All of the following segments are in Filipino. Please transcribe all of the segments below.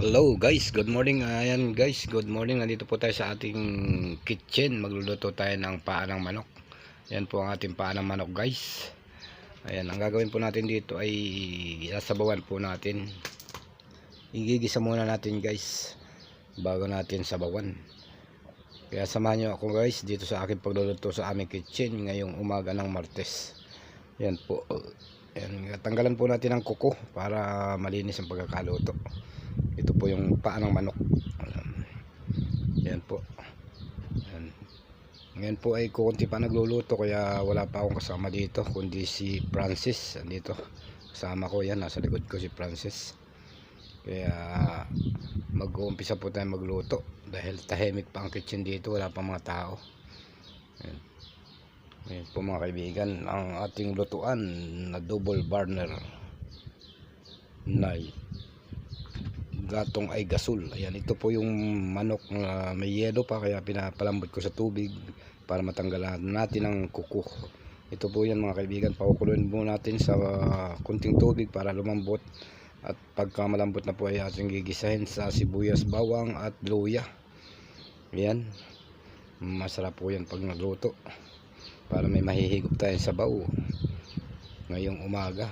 Hello guys, good morning. Ayan guys, good morning. Nandito po tayo sa ating kitchen. Magluluto tayo ng paa ng manok. Ayan po ang ating paa ng manok guys. Ayan, ang gagawin po natin dito ay sabawan po natin. Igigisa muna natin guys bago natin sabawan. Kaya samahan nyo ako guys dito sa aking pagluluto sa aming kitchen ngayong umaga ng Martes. Ayan po. Ayan, tanggalan po natin ang kuko para malinis ang pagkakaluto. Ito po yung paa ng manok. Ayan. Yan po. Yan. Ngayon po ay kukunti pa nagluluto kaya wala pa akong kasama dito kundi si Francis. Andito. Kasama ko yan. Nasa likod ko si Francis. Kaya mag-uumpisa po tayo magluto dahil tahimik pa ang kitchen dito. Wala pa mga tao. Yan. Ngayon po mga kaibigan ang ating lutuan na double burner Nay gatong ay gasol. Ayan, ito po yung manok na may yelo pa kaya pinapalambot ko sa tubig para matanggalan natin ang kuko. Ito po yan mga kaibigan, pakukuluin mo natin sa uh, kunting tubig para lumambot at pagka malambot na po ay ating gigisahin sa sibuyas, bawang at luya. Ayan, masarap po yan pag nagluto para may mahihigop tayo sa baw ngayong umaga.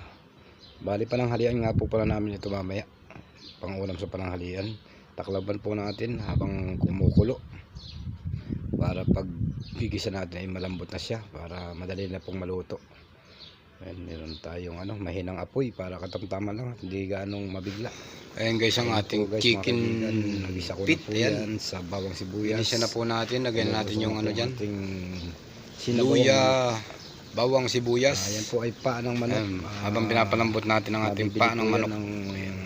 Bali pa ng halian nga po pala namin ito mamaya. Pangulam sa pananghalian. Taklaban po natin habang kumukulo para pag gigisa natin ay malambot na siya para madali na pong maluto. Ayan, meron tayong ano, mahinang apoy para katamtaman lang hindi ganong mabigla. Ayan guys ang Ayan ating guys, chicken nagisa ko pit, na po ayan. yan sa bawang sibuyas. Inisa na po natin, lagyan natin yung ano dyan. ating Luya, bawang sibuyas. ayan po ay paa ng manok Ah, habang pinapalambot natin ang ating paa ng manok. ng, ayan,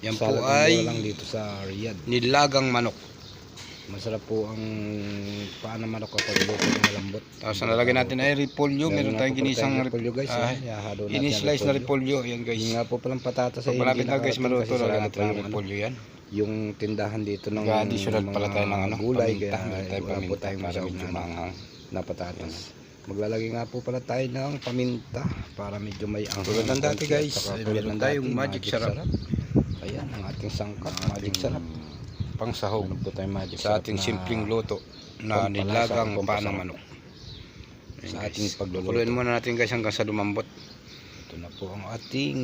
Yan po ay lang dito sa Riyadh nilagang manok. Masarap po ang paa ng manok kapag luto ng malambot. Tapos nalagyan natin ay repolyo. Meron tayong ginisang repolyo guys. ah, eh. Natin ini-slice na repolyo. Yan guys. Yung nga po palang patatas ay malapit na guys maluto, kasi lagyan sarado natin pa ng yung, ano, repolyo yan. yung tindahan dito ng Nag-additional pala tayo ng ano, gulay paminta. kaya po paminta para medyo ano, maanghang. Na patatas. Maglalagay nga po pala tayo ng paminta para medyo may ang Tulad ng dati, guys. Meron ng tayong dati, magic sarap. Ayan, ang ating sangkap, magic Ating sarap. Pang sahog po tayong magic sa sarap ating simpleng luto na nilagang paa ng pampasarap. manok. Sa ating pagluluto. Kuluin muna natin guys hanggang sa lumambot. Ito na po ang ating